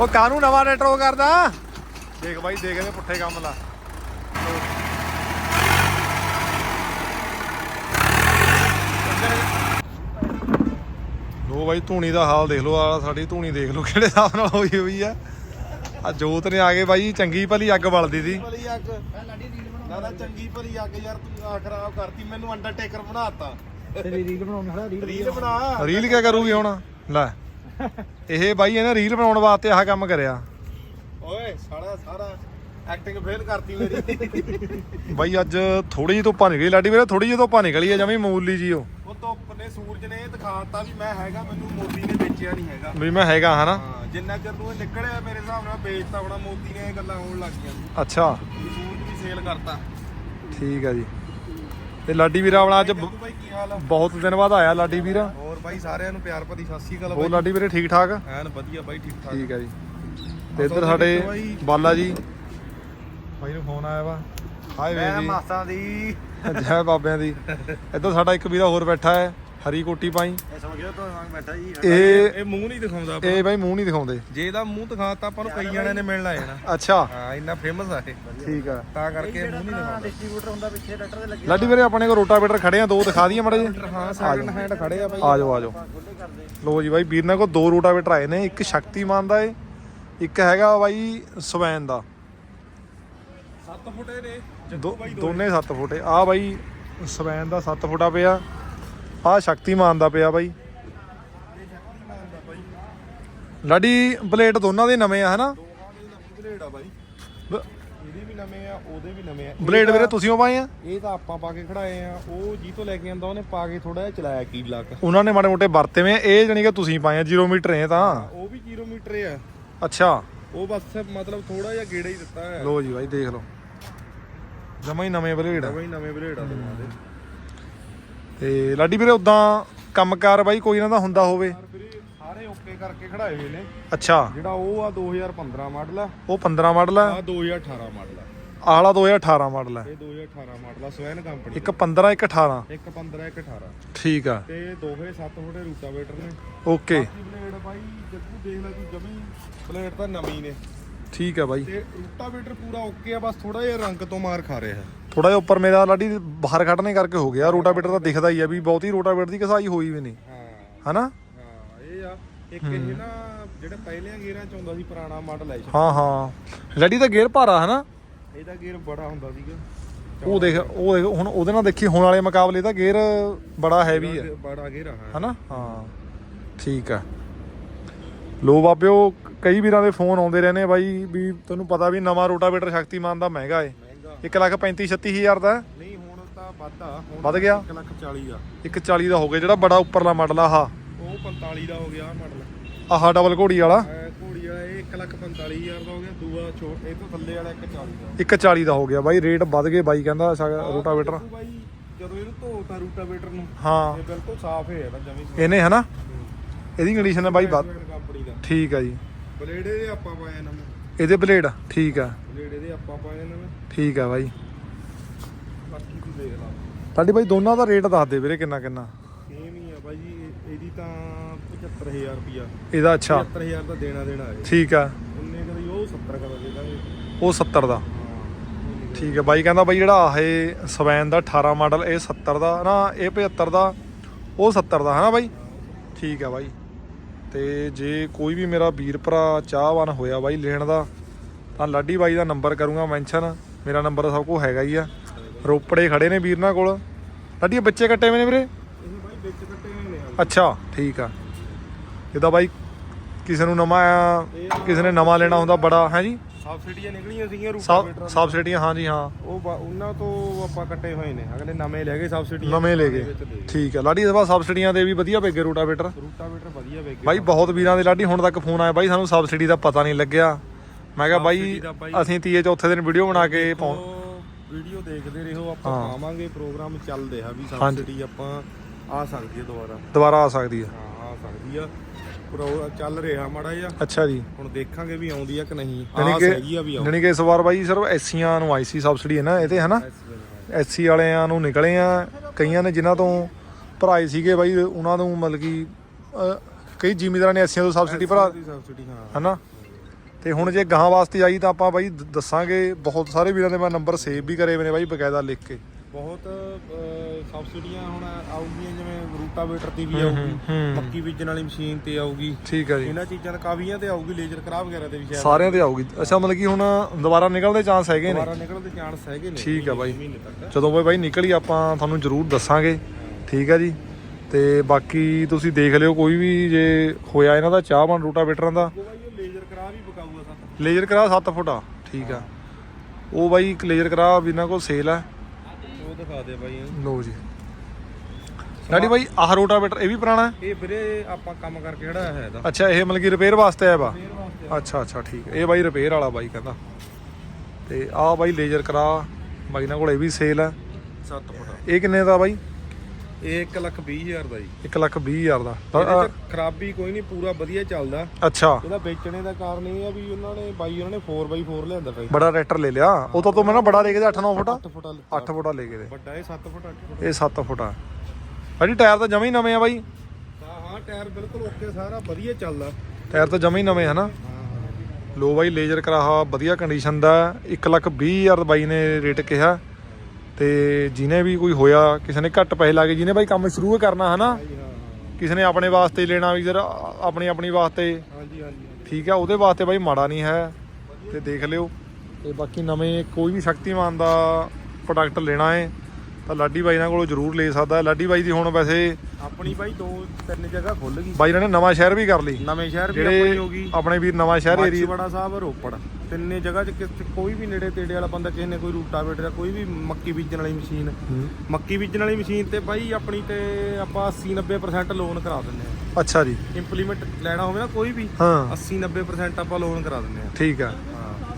ਉਹ ਕਾਨੂੰ ਨਵਾਂ ਰੈਟਰੋ ਕਰਦਾ? ਦੇਖ ਬਾਈ ਦੇਖ ਇਹਦੇ ਪੁੱਠੇ ਕੰਮ ਲਾ ਲੋ ਬਾਈ ਧੂਣੀ ਦਾ ਹਾਲ ਦੇਖ ਲਓ ਆ ਸਾਡੀ ਧੂਣੀ ਦੇਖ ਲਓ ਕਿਹੜੇ ਹਿਸਾਬ ਨਾਲ ਹੋਈ ਹੋਈ ਆ। ਆ ਜੋਤ ਨੇ ਆ ਕੇ ਬਾਈ ਚੰਗੀ ਭਲੀ ਅੱਗ ਬਲਦੀ ਸੀ। ਭਲੀ ਅੱਗ। ਨਾ ਨਾ ਚੰਗੀ ਭਲੀ ਅੱਗ ਯਾਰ ਤੂੰ ਆ ਖਰਾਬ ਕਰਤੀ ਮੈਨੂੰ ਅੰਡਰਟੇਕਰ ਬਣਾਤਾ ਤੇਰੀ ਰੀਲ ਬਣਾਉਣ ਖੜਾ ਰੀਲ ਰੀਲ ਬਣਾ। ਰੀਲ ਕਿਆ ਕਰੂਗੀ ਹੁਣ? ਲੈ। ਇਹ ਬਾਈ ਇਹਨੇ ਰੀਲ ਬਣਾਉਣ ਵਾਸਤੇ ਆਹ ਕੰਮ ਕਰਿਆ। ਓਏ ਸਾਲਾ ਸਾਰਾ ਐਕਟਿੰਗ ਫੇਲ ਕਰਤੀ ਮੇਰੀ। ਬਾਈ ਅੱਜ ਥੋੜੀ ਜਿਹੀ ਧੁੱਪਾਂ ਨਿਕਲੀ। ਲਾਡੀ ਵੀਰੇ ਥੋੜੀ ਜਿਹੀ ਧੁੱਪਾਂ ਨਿਕਲੀ ਆ ਜਮੀ ਮੂਲੀ ਜੀ ਉਹ ਉਹ ਧੁੱਪ ਨੇ ਸੂਰਜ ਨੇ ਇਹ ਦਿਖਾਤਾ ਵੀ ਮੈਂ ਹੈਗਾ ਮੈਨੂੰ ਮੋਦੀ ਨੇ ਵੇਚਿਆ ਨਹੀਂ ਹੈਗਾ। ਵੀ ਮੈਂ ਹੈਗਾ ਹਨਾ? ਹਾਂ ਜਿੰਨਾ ਚਿਰ ਤੂੰ ਇਹ ਨਿਕਲਿਆ ਮੇਰੇ ਹਿਸਾਬ ਨਾਲ ਵੇਚਤਾ ਹੋਣਾ ਮੋਦੀ ਨੇ ਇਹ ਗੱਲਾਂ ਹੋਣ ਲੱਗ ਗਈਆਂ। ਅੱਛਾ। ਸੂਰਜ ਵੀ ਸੇਲ ਕਰਤਾ। ਠੀਕ ਆ ਜੀ। ਤੇ ਲਾਡੀ ਵੀਰਾ ਆਪਣਾ ਅੱਜ ਬਹੁਤ ਦਿਨ ਬਾਅਦ ਆਇਆ ਲਾਡੀ ਵੀਰਾ। ਬਾਈ ਸਾਰਿਆਂ ਨੂੰ ਪਿਆਰ ਭਰੀ ਸਤਿ ਸ਼੍ਰੀ ਅਕਾਲ ਹੋਰ ਬਾਈ। ਲਾਡੀ ਵੀਰੇ ਠੀਕ ਠਾਕ? ਐਨ ਵਧੀਆ ਬਾਈ ਠੀਕ ਠਾਕ। ਠੀਕ ਆ ਜੀ। ਤੇ ਇੱਧਰ ਸਾਡੇ ਬਾਲਾ ਜੀ। ਬਾਈ ਨੂੰ ਫੋਨ ਆਇਆ ਵਾ। ਹਾਏ ਮੈਂ ਵੇ ਮਾਸਾਂ ਦੀ। ਜੀ ਜੈ ਬਾਬਿਆਂ ਦੀ। ਇੱਧਰ ਸਾਡਾ ਇੱਕ ਵੀਰਾ ਹੋਰ ਬੈਠਾ ਹੈ। ਹਰੀ ਕੋਟੀ ਪਾਈ। ਇਹ ਸਮਝ ਗਿਆ ਤੋਂ ਬੈਠਾ ਜੀ ਇਹ- ਇਹ ਮੂੰਹ ਨਹੀਂ ਦਿਖਾਉਂਦਾ ਇਹ ਬਾਈ ਮੂੰਹ ਨਹੀਂ ਦਿਖਾਉਂਦੇ। ਜੇ ਇਹਦਾ ਮੂੰਹ ਦਿਖਾਤਾ ਆਪਾਂ ਨੂੰ ਕਈ ਜਣਿਆਂ ਨੇ ਮਿਲਣ ਆ ਜਾਣਾ ਅੱਛਾ। ਹਾਂ ਇੰਨਾ ਫੇਮਸ ਆ ਇਹ। ਠੀਕ ਆ। ਤਾਂ ਕਰਕੇ ਮੂੰਹ ਨਹੀਂ ਦਿਖਾਉਂਦਾ। ਡਿਸਟ੍ਰੀਬਿਊਟਰ ਹੁੰਦਾ ਪਿੱਛੇ ਟਰੈਕਟਰ ਦੇ ਲੱਗੇ ਲਾਡੀ ਵੀਰੇ ਆਪਣੇ ਕੋਲ ਰੋਟਾਵੇਟਰ ਖੜੇ ਆ ਦੋ ਦਿਖਾ ਦਈਏ ਮੜੇ ਜੀ ਹਾਂ ਸੈਕਿੰਡ ਹੈਂਡ ਖੜੇ ਆ ਬਾਈ। ਆ ਜਾਓ ਆ ਜਾਓ। ਲੋ ਜੀ ਬਾਈ ਵੀਰ ਨਾਲ ਕੋ ਦੋ ਰੋਟਾਵੇਟਰ ਆਏ ਨੇ ਇੱਕ ਸ਼ਕਤੀਮਾਨ ਦਾ ਏ ਇੱਕ ਹੈਗਾ ਬਾਈ ਸਵੈਨ ਦਾ। 7 ਫੁੱਟੇ ਨੇ ਦੋ- ਦੋਨੇ 7 ਫੁੱਟੇ। ਆ ਬਾਈ ਸਵੈਨ ਦਾ 7 ਫੁੱਟਾ ਪਿਆ। ਆ ਸ਼ਕਤੀਮਾਨ ਦਾ ਪਿਆ ਬਾਈ। ਲਾਡੀ ਬਲੇਡ ਦੋਨਾਂ ਦੇ ਨਵੇਂ ਆ ਹਨਾ? ਬਲੇਡ ਆ ਬਾਈ ਬ- ਇਹਦੇ ਵੀ ਨਵੇਂ ਆ ਉਹਦੇ ਵੀ ਨਵੇਂ ਆ ਬਲੇਡ ਵੀਰੇ ਤੁਸੀਂ ਉਹ ਪਾਏ ਆ? ਇਹ ਤਾਂ ਆਪਾਂ ਪਾ ਕੇ ਖੜਾਏ ਆ। ਉਹ ਜੀ ਤੋਂ ਲੈ ਕੇ ਆਂਦਾ ਉਹਨੇ ਪਾ ਕੇ ਥੋੜਾ ਜਿਹਾ ਚਲਾਇਆ ਕੀ ਲੱਕ। ਉਹਨਾਂ ਨੇ ਮਾੜੇ ਮੋਟੇ ਵਰਤੇ ਵੇ ਇਹ ਜਾਨੀ ਕਿ ਤੁਸੀਂ ਪਾਏ ਆ 0 ਮੀਟਰ ਇਹ ਤਾਂ। ਉਹ ਵੀ ਕਿਲੋਮੀਟਰ ਆ। ਅੱਛਾ। ਉਹ ਬਸ ਮਤਲਬ ਥੋੜਾ ਜਿਹਾ ਗੇੜਾ ਹੀ ਦਿੱਤਾ ਹੈ ਲੋ ਜੀ ਬਾਈ ਦੇਖ ਲਓ। ਜਮਾ ਹੀ ਨਵੇਂ ਬਲੇਡ ਆ। ਹੀ ਨਵੇਂ ਬਲੇਡ ਆ ਦੇ। ਤੇ ਲਾਡੀ ਵੀਰੇ ਉਦਾਂ ਕੰਮਕਾਰ ਬਾਈ ਕੋਈ ਨਾ ਦਾ ਹੁੰਦਾ ਹੋਵੇ? ਸਾਰੇ ਓਕੇ ਕਰਕੇ ਖੜਾਏ ਹੋਏ ਨੇ। ਅੱਛਾ। ਜਿਹੜਾ ਉਹ ਆ 2015 ਮਾਡਲ ਆ। ਉਹ 15 ਮਾਡਲ ਆ? ਆ। 2018 ਮਾਡਲ ਆ ਆਲਾ 2018 ਮਾਡਲ ਹੈ ਇਹ 2018 ਮਾਡਲ ਆ ਸਵੈਨ ਕੰਪਨੀ ਇੱਕ 15 ਇੱਕ 18 ਇੱਕ 15 ਇੱਕ 18 ਠੀਕ ਆ। ਤੇ ਦੋਹੇ 7 ਫੁੱਟੇ ਰੂਟਾਵੇਟਰ ਨੇ। ਓਕੇ। ਬਾਕੀ ਬਲੇਡ ਬਾਈ ਜੱਗੂ ਦੇਖ ਲੈ ਤੂੰ ਜਮੀ। ਬਲੇਡ ਤਾਂ ਨਵੀਂ ਨੇ। ਠੀਕ ਆ ਬਾਈ। ਤੇ ਰੂਟਾਵੇਟਰ ਪੂਰਾ ਓਕੇ ਆ ਬਸ ਥੋੜਾ ਜਿਹਾ ਰੰਗ ਤੋਂ ਮਾਰ ਖਾ ਰਿਹਾ। ਹੈ ਥੋੜਾ ਜਿਹਾ ਉੱਪਰ ਮੇਰਾ ਲਾਡੀ ਬਾਹਰ ਕੱਢਣੇ ਕਰਕੇ ਹੋ ਗਿਆ। ਰੋਟਾਵੇਟਰ ਤਾਂ ਦਿਖਦਾ ਹੀ ਆ ਵੀ ਬਹੁਤੀ ਰੋਟਾਵੇਟਰ ਦੀ ਕਸਾਈ ਹੋਈ ਵੀ ਨਹੀਂ। ਹਾਂ। ਹਨਾ? ਹਾਂ ਇਹ ਆ। ਇੱਕ ਇਹ ਨਾ ਜਿਹੜੇ ਪਹਿਲਿਆਂ ਗੇਅਰਾਂ ਚ ਆਉਂਦਾ ਸੀ ਪੁਰਾਣਾ ਮਾਡਲ ਹੈ। ਹਾਂ ਹਾਂ। ਲਾਡੀ ਦਾ ਗੇਅਰ ਭਾਰਾ ਹਨਾ? ਇਹਦਾ ਗੇਅਰ ਬੜਾ ਹੁੰਦਾ ਸੀਗਾ। ਉਹ ਦੇਖ ਉਹ ਦੇਖ ਹੁਣ ਉਹਦੇ ਨਾਲ ਦੇਖੀ ਹੁਣ ਵਾਲੇ ਮੁਕਾਬਲੇ ਦਾ ਗੇਅਰ ਬੜਾ ਹੈਵੀ ਆ। ਬੜਾ ਗੇਅਰ ਆ ਹਾਂ। ਹਨਾ? ਹਾਂ। ਠੀਕ ਆ। ਲੋ ਬਾਬਿਓ ਕਈ ਵੀਰਾਂ ਦੇ ਫੋਨ ਆਉਂਦੇ ਰਹਿੰਦੇ ਆ ਬਾਈ ਵੀ ਤੁਹਾਨੂੰ ਪਤਾ ਵੀ ਨਵਾਂ ਰੋਟਾਵੇਟਰ ਸ਼ਕਤੀਮਾਨ ਦਾ ਮਹਿੰਗਾ ਏ। ਮਹਿੰਗਾ। 1 ਲੱਖ 35 36 ਹਜ਼ਾਰ ਦਾ। ਨਹੀਂ ਹੁਣ ਤਾਂ ਵੱਧ ਆ। ਹੁਣ ਵੱਧ ਗਿਆ? 1 ਲੱਖ 40 ਆ। ਇੱਕ 40 ਦਾ ਹੋ ਗਿਆ ਜਿਹੜਾ ਬੜਾ ਉੱਪਰਲਾ ਮਾਡਲ ਆ ਆਹ। ਉਹ 45 ਦਾ ਹੋ ਗਿਆ ਮਾਡਲ ਆਹ ਡਬਲ ਘੋੜੀ ਵਾਲਾ। ਘੋੜੀ ਵਾਲਾ ਇਹ 1 ਲੱਖ 45 ਹਜ਼ਾਰ ਦਾ ਹੋ ਗਿਆ ਦੂਆ ਛੋਟ ਇਹ ਤੋਂ ਥੱਲੇ ਵਾਲਾ 1 40 ਦਾ। ਇੱਕ 40 ਦਾ ਹੋ ਗਿਆ ਬਾਈ ਰੇਟ ਵੱਧ ਗਏ ਬਾਈ ਕਹਿੰਦਾ ਰੋਟਾਵੇਟਰ। ਬਾਈ ਜਦੋਂ ਇਹਨੂੰ ਧੋਤਾ ਰੂਟਾਵੇਟਰ ਨੂੰ ਹਾਂ। ਇਹ ਬਿਲਕੁਲ ਸਾਫ਼ ਹੈ ਇਹਦਾ ਜਮੀ। ਇਹਨੇ ਹਨਾ? ਇਹਦੀ ਕੰਡੀਸ਼ਨ ਹੈ ਬਾਈ ਦਾ। ਠੀਕ ਆ ਜੀ। ਬਲੇਡ ਇਹਦੇ ਆਪਾਂ ਪਾਏ ਨਵੇਂ। ਇਹਦੇ ਬਲੇਡ ਠੀਕ ਆ। ਬਲੇਡ ਇਹਦੇ ਆਪਾਂ ਪਾਏ ਨਵੇਂ। ਠੀਕ ਆ ਬਾਈ। ਬਾਕੀ ਤੂੰ ਦੇਖ ਲਾ। ਤੁਹਾਡੀ ਬਾਈ ਦੋਨਾਂ ਦਾ ਰੇਟ ਦੱਸ ਦੇ ਵੀਰੇ ਕਿੰਨਾ ਕਿੰਨਾ। ਸੇਮ ਹੀ ਆ ਬਾਈ ਜੀ ਇਹ- ਇਹਦੀ ਤਾਂ 75000 ਰੁਪਿਆ ਇਹਦਾ ਅੱਛਾ। 75000 ਦਾ ਦੇਣਾ ਦੇਣਾ ਹੈ ਠੀਕ ਆ। ਉਹਨੇ ਕਦੀ ਉਹ 70 ਕਦਾ ਦੇ ਦਾਂਗੇ। ਉਹ 70 ਦਾ। ਹਾਂ ਠੀਕ ਹੈ ਬਾਈ ਕਹਿੰਦਾ ਬਾਈ ਜਿਹੜਾ ਆਹ ਇਹ ਸਵੈਨ ਦਾ 18 ਮਾਡਲ ਇਹ 70 ਦਾ ਨਾ ਇਹ 75 ਦਾ ਉਹ 70 ਦਾ ਹਨਾ ਬਾਈ? ਠੀਕ ਹੈ ਬਾਈ। ਤੇ ਜੇ ਕੋਈ ਵੀ ਮੇਰਾ ਵੀਰ ਭਰਾ ਚਾਹਵਾਨ ਹੋਇਆ ਬਾਈ ਲੈਣ ਦਾ ਤਾਂ ਲਾਡੀ ਬਾਈ ਦਾ ਨੰਬਰ ਕਰੂੰਗਾ ਮੈਂਸ਼ਨ। ਮੇਰਾ ਨੰਬਰ ਸਭ ਕੋਲ ਹੈਗਾ ਹੀ ਆ। ਰੋਪੜੇ ਖੜੇ ਨੇ ਵੀਰ ਨਾਲ ਕੋਲ। ਲਾਡੀ ਬੱਚੇ ਕੱਟੇ ਹੋਏ ਨੇ ਵੀਰੇ। ਅੱਛਾ ਠੀਕ ਆ। ਇਹਦਾ ਬਾਈ ਕਿਸੇ ਨੂੰ ਨਵਾਂ ਆ ਕਿਸੇ ਨੇ ਨਵਾਂ ਲੈਣਾ ਹੁੰਦਾ ਬੜਾ ਹੈ ਜੀ? ਸਬਸਿਡੀਆਂ ਨਿਕਲੀਆਂ ਸੀਗੀਆਂ ਰੂਟਾਵੇਟਰ ਸਬਸਿਡੀਆਂ ਹਾਂ ਜੀ ਹਾਂ। ਉਹ ਬਾ- ਉਹਨਾਂ ਤੋਂ ਆਪਾਂ ਕੱਟੇ ਹੋਏ ਨੇ। ਅਗਲੇ ਨਵੇਂ ਲੈ ਗਏ ਸਬਸਿਡੀ ਨਵੇਂ ਲੈ ਗਏ। ਠੀਕ ਹੈ ਲਾਡੀ ਇਸ ਵਾਰ ਸਬਸਿਡੀਆਂ ਦੇ ਵੀ ਵਧੀਆ ਪੈਗੇ ਰੋਟਾਵੇਟਰ ਰੂਟਾਵੇਟਰ ਵਧੀਆ ਵੇਗੇ ਬਾਈ ਬਹੁਤ ਵੀਰਾਂ ਦੇ ਲਾਡੀ ਹੁਣ ਤੱਕ ਫੋਨ ਆਇਆ। ਬਾਈ ਸਾਨੂੰ ਸਬਸਿਡੀ ਦਾ ਪਤਾ ਨਹੀਂ ਲੱਗਿਆ। ਮੈਂ ਕਿਹਾ ਬਾਈ Subsidy ਦਾ ਬਾਈ- ਅਸੀਂ ਤੀਏ ਚੌਥੇ ਦਿਨ ਵੀਡੀਓ ਬਣਾ ਕੇ ਪਾਉਂ ਵੀਡੀਓ ਦੇਖਦੇ ਰਹੋ ਆਪਾਂ। ਪਾਵਾਂਗੇ ਪ੍ਰੋਗਰਾਮ ਚੱਲਦੇ ਆ ਵੀ ਹਾਂਜੀ। ਸਬਸਿਡੀ ਆਪਾਂ ਆ ਸਕਦੀ ਹੈ ਦੁਬਾਰਾ। ਦੁਬਾਰਾ ਆ ਸਕਦੀ ਹੈ। ਹਾਂ ਆ ਸਕਦੀ ਆ। ਪ੍ਰੋ ਚੱਲ ਰਿਹਾ ਮਾੜਾ ਜਿਹਾ। ਅੱਛਾ ਜੀ। ਹੁਣ ਦੇਖਾਂਗੇ ਵੀ ਆਉਂਦੀ ਆ ਕਿ ਨਹੀਂ। ਯਾਨੀ ਆ ਕਿ ਸਹੀ ਆ ਵੀ ਆਉਂਦੀ ਯਾਨੀ ਕਿ ਇਸ ਵਾਰ ਬਾਈ ਸਿਰਫ ਐਸੀਆਂ ਨੂੰ ਆਈ ਸੀ ਸਬਸਿਡੀ ਹੈ ਨਾ ਇਹ ਤੇ ਹਨਾ ਐਸਸੀ ਵਾਲਿਆਂ ਨੂੰ ਨਿਕਲੇ ਆ। ਕਈਆਂ ਨੇ ਜਿਨ੍ਹਾਂ ਤੋਂ ਭਰਾਏ ਸੀਗੇ ਬਾਈ ਉਹਨਾਂ ਨੂੰ ਮਤਲਬ ਕਿ ਅਹ, ਕਈ ਜ਼ਿਮੀਦਾਰਾਂ ਨੇ ਐਸੀਆਂ ਤੋਂ ਸਬਸਿਡੀ ਭਰਾ ਸਬਸਿਡੀ ਹਾਂ। ਹਨਾ ਤੇ ਹੁਣ ਜੇ ਗਾਂ ਵਾਸਤੇ ਆਈ ਤਾਂ ਆਪਾਂ ਬਾਈ ਦ- ਦੱਸਾਂਗੇ। ਬਹੁਤ ਸਾਰੇ ਵੀਰਾਂ ਦੇ ਮੈਂ ਨੰਬਰ ਸੇਵ ਵੀ ਕਰੇ ਹੋਏ ਨੇ ਬਾਈ ਬਕਾਇਦਾ ਲਿਖ ਕੇ। ਬਹੁਤ ਸਬਸਿਡੀਆਂ ਹੁਣ ਆਊਗੀਆਂ ਜਿਵੇਂ ਰੂਟਾਵੇਟਰ ਤੇ ਵੀ ਹੂੰ, ਆਊਗੀ ਹੂੰ। ਮੱਕੀ ਬੀਜਣ ਵਾਲੀ ਮਸ਼ੀਨ ਤੇ ਆਊਗੀ। ਠੀਕ ਹੈ ਜੀ। ਇਹਨਾਂ ਚੀਜ਼ਾਂ ਕਾਵੀਆਂ ਤੇ ਆਊਗੀ ਲੇਜ਼ਰ ਕਰਾ ਵਗੈਰਾ ਤੇ ਵੀ ਸ਼ਾਇਦ। ਸਾਰਿਆਂ ਤੇ ਆਊਗੀ। ਅੱਛਾ ਮਤਲਬ ਕਿ ਹੁਣ ਦੁਬਾਰਾ ਨਿਕਲਣ ਦੇ ਚਾਂਸ ਹੈਗੇ ਨੇ? ਦੁਬਾਰਾ ਨਿਕਲਣ ਦੇ ਚਾਂਸ ਹੈਗੇ ਨੇ। ਠੀਕ ਆ ਬਾਈ। ਜਦੋਂ ਬਾਈ ਨਿਕਲੀ ਆਪਾਂ ਤੁਹਾਨੂੰ ਜ਼ਰੂਰ ਦੱਸਾਂਗੇ। ਠੀਕ ਹੈ ਜੀ। ਤੇ ਬਾਕੀ ਤੁਸੀਂ ਦੇਖ ਲਿਓ ਕੋਈ ਵੀ ਜੇ ਹੋਇਆ ਇਹਨਾਂ ਦਾ ਚਾਹਵਾਨ ਰੂਟਾਵੇਟਰਾਂ ਦਾ। ਲੇਜ਼ਰ ਕਰਾ ਵੀ ਬਕਾਊਗਾ ਸੱਤ। ਲੇਜ਼ਰ ਕਰਾ 7 ਫੁੱਟ ਠੀਕ ਆ। ਉਹ ਬਾਈ ਇੱਕ ਲੇਜ਼ਰ ਕਰਾ ਵੀ ਇਹਨਾਂ ਕੋਲ ਸੇਲ ਆ। ਦਿਖਾ ਦੇ ਬਾਈ ਲੋ ਜੀ। ਡੈਡੀ ਬਾਈ ਆਹ ਰੋਟਾਵੇਟਰ ਇਹ ਵੀ ਪੁਰਾਣਾ ਹੈ? ਇਹ ਵੀਰੇ ਆਪਾਂ ਕੰਮ ਕਰਕੇ ਖੜਾ ਹੈ ਇਹਦਾ। ਅੱਛਾ ਇਹ ਮਤਲਬ ਕਿ ਰਿਪੇਅਰ ਵਾਸਤੇ ਆਇਆ ਵਾ? ਫੇਰ ਵਾਸਤੇ ਅੱਛਾ ਅੱਛਾ ਠੀਕ ਹੈ। ਇਹ ਬਾਈ ਰਿਪੇਅਰ ਵਾਲਾ ਬਾਈ ਕਹਿੰਦਾ। ਤੇ ਆਹ ਬਾਈ ਲੇਜ਼ਰ ਕਰਾ। ਬਾਈ ਨਾਲ ਕੋਲ ਇਹ ਵੀ ਸੇਲ ਹੈ। 7 ਫੁੱਟ। ਇਹ ਕਿੰਨੇ ਦਾ ਬਾਈ? ਇਹ 1 ਲੱਖ 20 ਹਜ਼ਾਰ ਦਾ ਜੀ। 1 ਲੱਖ 20 ਹਜ਼ਾਰ ਦਾ। ਤਾਂ, ਇਹਦੇ ਚ ਖਰਾਬੀ ਕੋਈ ਨਹੀਂ ਪੂਰਾ ਵਧੀਆ ਚੱਲਦਾ। ਅ, ਅੱਛਾ। ਇਹਦਾ ਵੇਚਣੇ ਦਾ ਕਾਰਨ ਇਹ ਆ ਵੀ ਉਹਨਾਂ ਨੇ ਬਾਈ ਉਹਨਾਂ ਨੇ 4x4 ਲਿਆਂਦਾ ਬਾਈ ਬੜਾ ਟਰੈਕਟਰ ਲੈ ਲਿਆ। ਉਹ ਤਾਂ ਤੋਂ ਮੈਂ ਨਾ ਬੜਾ ਲੈ ਕੇ ਦੇ 8-9 ਫੁੱਟ। 8 ਫੁੱਟ ਵਾਲਾ 8 ਫੁੱਟਾ ਲੈ ਕੇ ਦੇ। ਵੱਡਾ ਇਹ 7 ਫੁੱਟ 8 ਫੁੱਟ ਇਹ 7 ਫੁੱਟਾ ਭਾਜੀ ਟਾਇਰ ਤਾਂ ਜਮੇ ਹੀ ਨਵੇਂ ਆ ਬਾਈ। ਹਾਂ ਹਾਂ ਟਾਇਰ ਬਿਲਕੁਲ ਓਕੇ ਸਾਰਾ ਵਧੀਆ ਚੱਲਦਾ। ਟਾਇਰ ਤਾਂ ਜਮੇ ਹੀ ਨਵੇਂ ਹਨਾ ਹਾਂ ਲੋ ਬਾਈ ਲੇਜ਼ਰ ਕਰਾਹਾ ਵਧੀਆ ਕੰਡੀਸ਼ਨ ਦਾ। 1 ਲੱਖ 20 ਹਜ਼ਾਰ ਬਾਈ ਨੇ ਰੇਟ ਕਿਹਾ। ਤੇ ਜਿਹਨੇ ਵੀ ਕੋਈ ਹੋਇਆ ਕਿਸੇ ਨੇ ਘੱਟ ਪੈਸੇ ਲਾ ਕੇ ਜਿਹਨੇ ਬਾਈ ਕੰਮ ਸ਼ੁਰੂ ਕਰਨਾ ਹਨਾ ਕਿਸੇ ਨੇ ਆਪਣੇ ਵਾਸਤੇ ਲੈਣਾ ਵੀ ਜਰ ਆਪਣੀ ਆਪਣੀ ਵਾਸਤੇ। ਹਾਂਜੀ ਹਾਂਜੀ ਠੀਕ ਆ ਉਹਦੇ ਵਾਸਤੇ ਬਾਈ ਮਾੜਾ ਨਹੀਂ ਹੈ ਤੇ ਦੇਖ ਲਿਓ। ਤੇ ਬਾਕੀ ਨਵੇਂ ਕੋਈ ਵੀ ਸ਼ਕਤੀਮਾਨ ਦਾ ਪ੍ਰੋਡਕਟ ਲੈਣਾ ਹੈ ਤਾਂ ਲਾਡੀ ਬਾਈ ਨਾਲ ਕੋਲੋਂ ਜ਼ਰੂਰ ਲੈ ਸਕਦਾ ਲਾਡੀ ਬਾਈ ਦੀ ਹੁਣ ਵੈਸੇ ਆਪਣੀ ਬਾਈ ਦੋ ਤਿੰਨ ਜਗ੍ਹਾ ਖੁੱਲ ਗਈ। ਬਾਈ ਨੇ ਨਵਾਂ ਸ਼ਹਿਰ ਵੀ ਕਰ ਲਈ। ਨਵੇਂ ਸ਼ਹਿਰ ਵੀ ਆਪਣੀ ਹੋ ਗਈ। ਆਪਣੇ ਵੀਰ ਨਵਾਂ ਸ਼ਹਿਰ ਏਰੀਆ ਬੜਾ ਸਾਹਿਬ ਰੋਪੜ। ਤਿੰਨੇ ਜਗ੍ਹਾ 'ਚ ਕਿਸ- ਕੋਈ ਵੀ ਨੇੜੇ ਤੇੜੇ ਵਾਲਾ ਬੰਦਾ ਕਿਸੇ ਨੇ ਕੋਈ ਰੂਟਾਵੇਟਰ ਜਾਂ ਕੋਈ ਵੀ ਮੱਕੀ ਬੀਜਣ ਵਾਲੀ ਮਸ਼ੀਨ। ਮੱਕੀ ਬੀਜਣ ਵਾਲੀ ਮਸ਼ੀਨ ਤੇ ਬਾਈ ਆਪਣੀ ਤੇ ਆਪਾਂ 80 90% ਲੋਨ ਕਰਾ ਦਿੰਦੇ ਆ ਅੱਛਾ ਜੀ। ਇੰਪਲੀਮੈਂਟ ਲੈਣਾ ਹੋਵੇ ਨਾ ਕੋਈ ਵੀ ਹਾਂ। 80 90% ਆਪਾਂ ਲੋਨ ਕਰਾ ਦਿੰਦੇ ਆ ਠੀਕ ਆ।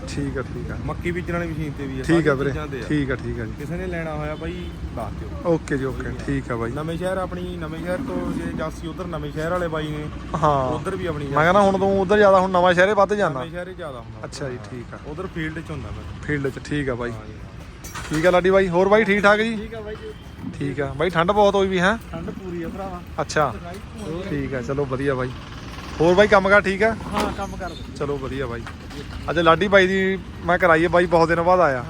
ਠੀਕ ਆ ਠੀਕ ਆ। ਮੱਕੀ ਬੀਜਣ ਵਾਲੀ ਮਸ਼ੀਨ ਤੇ ਵੀ ਆ ਠੀਕ ਆ ਵੀਰੇ। ਠੀਕ ਆ ਠੀਕ ਆ ਜੀ। ਕਿਸੇ ਨੇ ਲੈਣਾ ਹੋਇਆ ਬਾਈ ਦੱਸ ਦਿਓ। ਓਕੇ ਜੀ ਓਕੇ। ਠੀਕ ਆ ਬਾਈ। ਨਵੇਂ ਸ਼ਹਿਰ ਆਪਣੀ ਨਵੇਂ ਸ਼ਹਿਰ ਤੋਂ ਜੇ ਜਾਸੀ ਉਧਰ ਨਵੇਂ ਸ਼ਹਿਰ ਵਾਲੇ ਬਾਈ ਨੇ ਹਾਂ। ਉਧਰ ਵੀ ਆਪਣੀ ਮੈਂ ਕਹਿੰਦਾ ਹੁਣ ਤੂੰ ਉਧਰ ਜ਼ਿਆਦਾ ਹੁਣ ਨਵਾਂ ਸ਼ਹਿਰੇ ਵੱਧ ਜਾਂਦਾ। ਨਵੇਂ ਸ਼ਹਿਰ ਹੀ ਜ਼ਿਆਦਾ ਹੁੰਦਾ। ਅੱਛਾ ਜੀ ਠੀਕ ਆ। ਉਧਰ ਫੀਲਡ 'ਚ ਹੁੰਦਾ ਮੈਂ ਫੀਲਡ 'ਚ ਠੀਕ ਆ ਬਾਈ। ਠੀਕ ਆ ਲਾਡੀ ਬਾਈ ਹੋਰ ਬਾਈ ਠੀਕ ਠਾਕ ਜੀ? ਠੀਕ ਆ ਬਾਈ ਜੀ। ਠੀਕ ਆ। ਬਾਈ ਠੰਡ ਬਹੁਤ ਹੋਈ ਵੀ ਹੈ? ਠੰਡ ਪੂਰੀ ਆ ਭਰਾਵਾ। ਅੱਛਾ। ਠੀਕ ਆ ਚਲੋ ਵਧੀਆ ਬਾਈ। ਹੋਰ ਬਾਈ ਕੰਮ ਕਰ ਠੀਕ ਆ? ਹਾਂ ਕੰਮ ਕਰ ਚਲੋ ਵਧੀਆ ਬਾਈ। ਅੱਜ ਲਾਡੀ ਬਾਈ ਦੀ ਮੈਂ ਕਰਾਈ ਹੈ ਬਾਈ ਬਹੁਤ ਦਿਨ ਬਾਅਦ ਆਇਆ।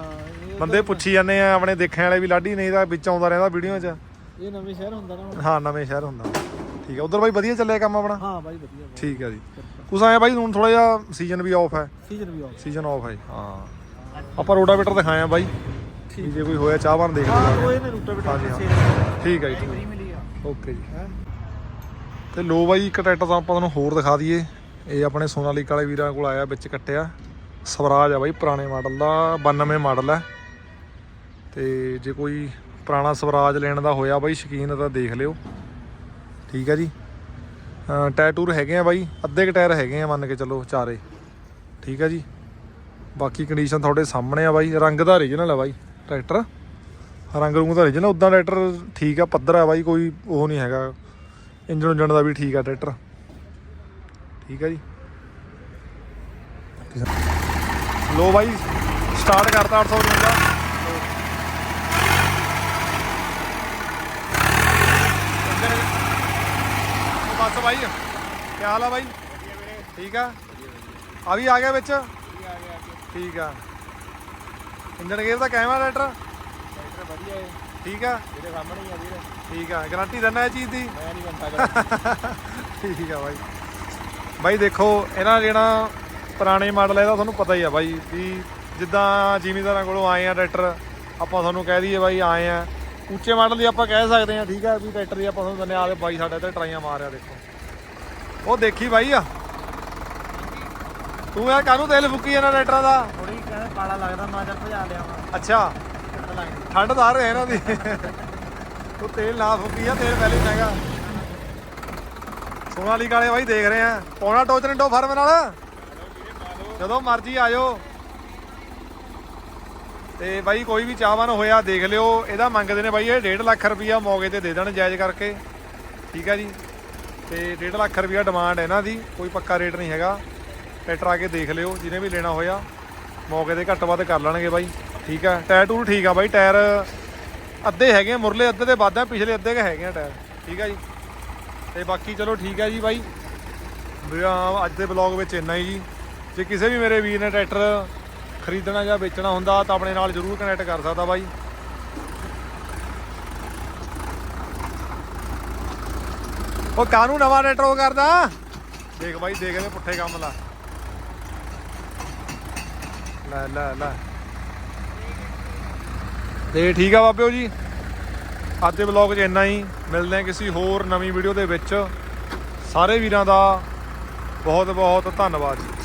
ਬੰਦੇ ਪੁੱਛੀ ਜਾਂਦੇ ਆ ਆਪਣੇ ਦੇਖਣ ਵਾਲੇ ਵੀ ਲਾਡੀ ਨਹੀਂ ਤਾਂ ਵਿੱਚ ਆਉਂਦਾ ਰਹਿੰਦਾ ਵੀਡੀਓ 'ਚ। ਇਹ ਨਵੇਂ ਸ਼ਹਿਰ ਹੁੰਦਾ ਨਾ। ਹਾਂ ਨਵੇਂ ਸ਼ਹਿਰ ਹੁੰਦਾ। ਠੀਕ ਆ ਉਧਰ ਬਾਈ ਵਧੀਆ ਚੱਲਿਆ ਕੰਮ ਆਪਣਾ? ਹਾਂ ਬਾਈ ਵਧੀਆ ਠੀਕ ਆ ਜੀ। ਕੁਛ ਆਇਆ ਬਾਈ ਹੁਣ ਥੋੜਾ ਜਿਹਾ ਸੀਜ਼ਨ ਵੀ ਆਫ ਹੈ। ਸੀਜ਼ਨ ਵੀ ਆਉਂਦਾ ਸੀਜ਼ਨ ਆਫ ਹੈ ਹਾਂ। ਆਪਾਂ ਰੋਡਾਵੇਟਰ ਦਿਖਾਇਆ ਬਾਈ। ਵੀ ਜੇ ਕੋਈ ਹੋਇਆ ਚਾਹਵਾਨ ਦੇਖ ਹਾਂ ਲਿਓ ਠੀਕ ਹੈ ਜੀ ਆ। ਓਕੇ ਜੀ। ਤੇ ਲੋ ਬਾਈ, ਇੱਕ ਟਰੈਕਟਰ ਤਾਂ ਆਪਾਂ ਤੁਹਾਨੂੰ ਹੋਰ ਦਿਖਾ ਦਈਏ। ਇਹ ਆਪਣੇ ਸੋਨਾਲੀਕ ਵਾਲੇ ਵੀਰਾਂ ਕੋਲ ਆਇਆ ਵਿੱਚ ਕੱਟਿਆ। ਸਵਰਾਜ ਆ ਬਾਈ, ਪੁਰਾਣੇ ਮਾਡਲ ਦਾ 92 ਮਾਡਲ ਹੈ। ਤੇ ਜੇ ਕੋਈ ਪੁਰਾਣਾ ਸਵਰਾਜ ਲੈਣ ਦਾ ਹੋਇਆ ਬਾਈ, ਸ਼ਕੀਨ, ਤਾਂ ਦੇਖ ਲਿਓ। ਠੀਕ ਹੈ ਜੀ। ਅਹ ਟਾਇਰ ਟੂਰ ਹੈਗੇ ਆ ਬਾਈ, ਅੱਧੇ ਕ ਟਾਇਰ ਹੈਗੇ ਆ ਮੰਨ ਕੇ ਚੱਲੋ ਚਾਰੇ। ਠੀਕ ਹੈ ਜੀ। ਬਾਕੀ ਕੰਡੀਸ਼ਨ ਤੁਹਾਡੇ ਸਾਹਮਣੇ ਆ ਬਾਈ, ਰੰਗ ਦਾ ਓਰੀਜਨਲ ਆ ਬਾਈ, ਟਰੈਕਟਰ। ਰੰਗ ਰੂੰਗ ਦਾ ਓਰੀਜਨਲ ਉਦਾਂ ਟਰੈਕਟਰ ਠੀਕ ਆ, ਪੱਧਰ ਆ ਬਾਈ, ਕੋਈ ਉਹ ਨਹੀਂ ਹੈਗਾ। ਇੰਜਣ ਉਂਜਨ ਦਾ ਵੀ ਠੀਕ ਆ ਟਰੈਕਟਰ। ਠੀਕ ਆ ਜੀ। ਲੋ ਬਾਈ ਸਟਾਰਟ ਕਰਤਾ 850 ਦਾ ਬਸ ਬਾਈ ਕੀ ਹਾਲ ਆ ਬਾਈ? ਠੀਕ ਆ? ਆ ਵੀ ਆ ਗਿਆ ਵਿੱਚ? ਠੀਕ ਆ। ਇੰਜਣ ਗੇਅਰ ਦਾ ਕਾਇਮ ਆ ਟਰੈਕਟਰ? ਟਰੈਕਟਰ ਵਧੀਆ ਹੈ ਠੀਕ ਆ? ਇਹਦੇ ਸਾਹਮਣੇ ਹੀ ਆ ਵੀਰ। ਠੀਕ ਆ ਗਾਰੰਟੀ ਦਿੰਦਾ ਇਹ ਚੀਜ਼ ਦੀ? ਮੈਂ ਨਹੀਂ ਬੰਦਾ ਠੀਕ ਆ ਬਾਈ। ਬਾਈ ਦੇਖੋ ਇਹਨਾਂ ਜਿਹੜਾ ਪੁਰਾਣੇ ਮਾਡਲ ਹੈ ਇਹਦਾ ਤੁਹਾਨੂੰ ਪਤਾ ਹੀ ਆ ਬਾਈ ਵੀ ਜਿੱਦਾਂ ਜ਼ਿਮੀਂਦਾਰਾਂ ਕੋਲੋਂ ਆਏ ਆ ਟਰੈਕਟਰ ਆਪਾਂ ਤੁਹਾਨੂੰ ਕਹਿ ਦਈਏ ਬਾਈ ਆਏ ਆ। ਉੱਚੇ ਮਾਡਲ ਦੀ ਆਪਾਂ ਕਹਿ ਸਕਦੇ ਆ ਠੀਕ ਆ ਵੀ ਟਰੈਕਟਰ ਦੀ ਆਪਾਂ ਤੁਹਾਨੂੰ ਦੰਨੇ ਆ ਬਾਈ ਸਾਡੇ ਤੇ ਟਰਾਈਆਂ ਮਾਰ ਰਿਹਾ ਦੇਖੋ। ਉਹ ਦੇਖੀ ਬਾਈ ਆ। ਤੂੰ ਯਾਰ ਕਾਹਨੂੰ ਤੇਲ ਫੁੱਕੀ ਇਹਨਾਂ ਟਰੈਕਟਰਾਂ ਦਾ? ਥੋੜੀ ਕਹਿੰਦਾ ਕਾਲਾ ਲੱਗਦਾ ਮੈਂ ਜਦ ਭਜਾ ਲਿਆ। ਅੱਛਾ। ਠੰਡ ਲੱਗਦੀ ਇਹਨਾਂ ਦੀ। ਉਹ ਤੇਲ ਨਾ ਫੁੱਕੀ ਆ, ਤੇਲ ਪਹਿਲੇ ਹੀ ਮਹਿੰਗਾ ਸੋਨਾਲੀ ਕਾਲੇ ਬਾਈ ਦੇਖ ਰਹੇ ਆ। ਪੌਣਾ ਟੋਚਨ ਫਾਰਮ ਨਾਲ। ਜਦੋਂ ਮਰਜ਼ੀ ਆਇਓ ਤੇ ਬਾਈ ਕੋਈ ਵੀ ਚਾਹਵਾਨ ਹੋਇਆ, ਦੇਖ ਲਿਓ। ਇਹਦਾ ਮੰਗਦੇ ਨੇ ਬਾਈ ਇਹ 1.5 ਲੱਖ ਰੁਪਈਆ ਮੌਕੇ ਤੇ ਦੇ ਦੇਣ ਜਾਇਜ਼ ਕਰਕੇ। ਠੀਕ ਹੈ ਜੀ। ਤੇ 1.5 ਲੱਖ ਰੁਪਈਆ ਡਿਮਾਂਡ ਹੈ ਇਹਨਾਂ ਦੀ। ਕੋਈ ਪੱਕਾ ਰੇਟ ਨਹੀਂ ਹੈਗਾ। ਟਰੈਕਟਰ ਆ ਕੇ ਦੇਖ ਲਿਓ, ਜਿਹਨੇ ਵੀ ਲੈਣਾ ਹੋਇਆ। ਮੌਕੇ ਤੇ ਘੱਟ ਵੱਧ ਕਰ ਲੈਣਗੇ ਬਾਈ। ਠੀਕ ਆ, ਟਾਇਰ ਟੂਰ ਠੀਕ ਆ ਬਾਈ, ਟਾਇਰ ਅੱਧੇ ਹੈਗੇ ਆ, ਮੁਰਲੇ ਅੱਧੇ ਦੇ ਵੱਧ ਆ, ਪਿਛਲੇ ਅੱਧੇ ਕ ਹੈਗੇ ਆ ਟਾਇਰ, ਠੀਕ ਆ ਜੀ। ਤੇ ਬਾਕੀ ਚਲੋ ਠੀਕ ਆ ਜੀ ਬਾਈ। ਅੱਜ ਦੇ ਬਲੌਗ ਵਿੱਚ ਇੰਨਾ ਹੀ ਜੀ। ਜੇ ਕਿਸੇ ਵੀ ਮੇਰੇ ਵੀਰ ਨੇ ਟਰੈਕਟਰ ਖਰੀਦਣਾ ਜਾਂ ਵੇਚਣਾ ਹੁੰਦਾ, ਤਾਂ ਆਪਣੇ ਨਾਲ ਜਰੂਰ ਕਨੈਕਟ ਕਰ ਸਕਦਾ ਬਾਈ। ਉਹ ਕਾਨੂੰ ਨਵਾਂ ਟਰੈਕਟਰ ਕਰਦਾ? ਦੇਖ ਬਾਈ, ਦੇਖ ਇਹਦੇ ਪੁੱਠੇ ਕੰਮ ਲਾ ਲੈ ਲੈ ਲੈ। ਤੇ ਠੀਕ ਆ ਬਾਬਿਓ ਜੀ। ਅੱਜ ਦੇ ਵਲੌਗ 'ਚ ਇੰਨਾ ਹੀ। ਮਿਲਦੇ ਹਾਂ ਕਿਸੇ ਹੋਰ ਨਵੀਂ ਵੀਡੀਓ ਦੇ ਵਿੱਚ। ਸਾਰੇ ਵੀਰਾਂ ਦਾ ਬਹੁਤ ਬਹੁਤ ਧੰਨਵਾਦ ਜੀ।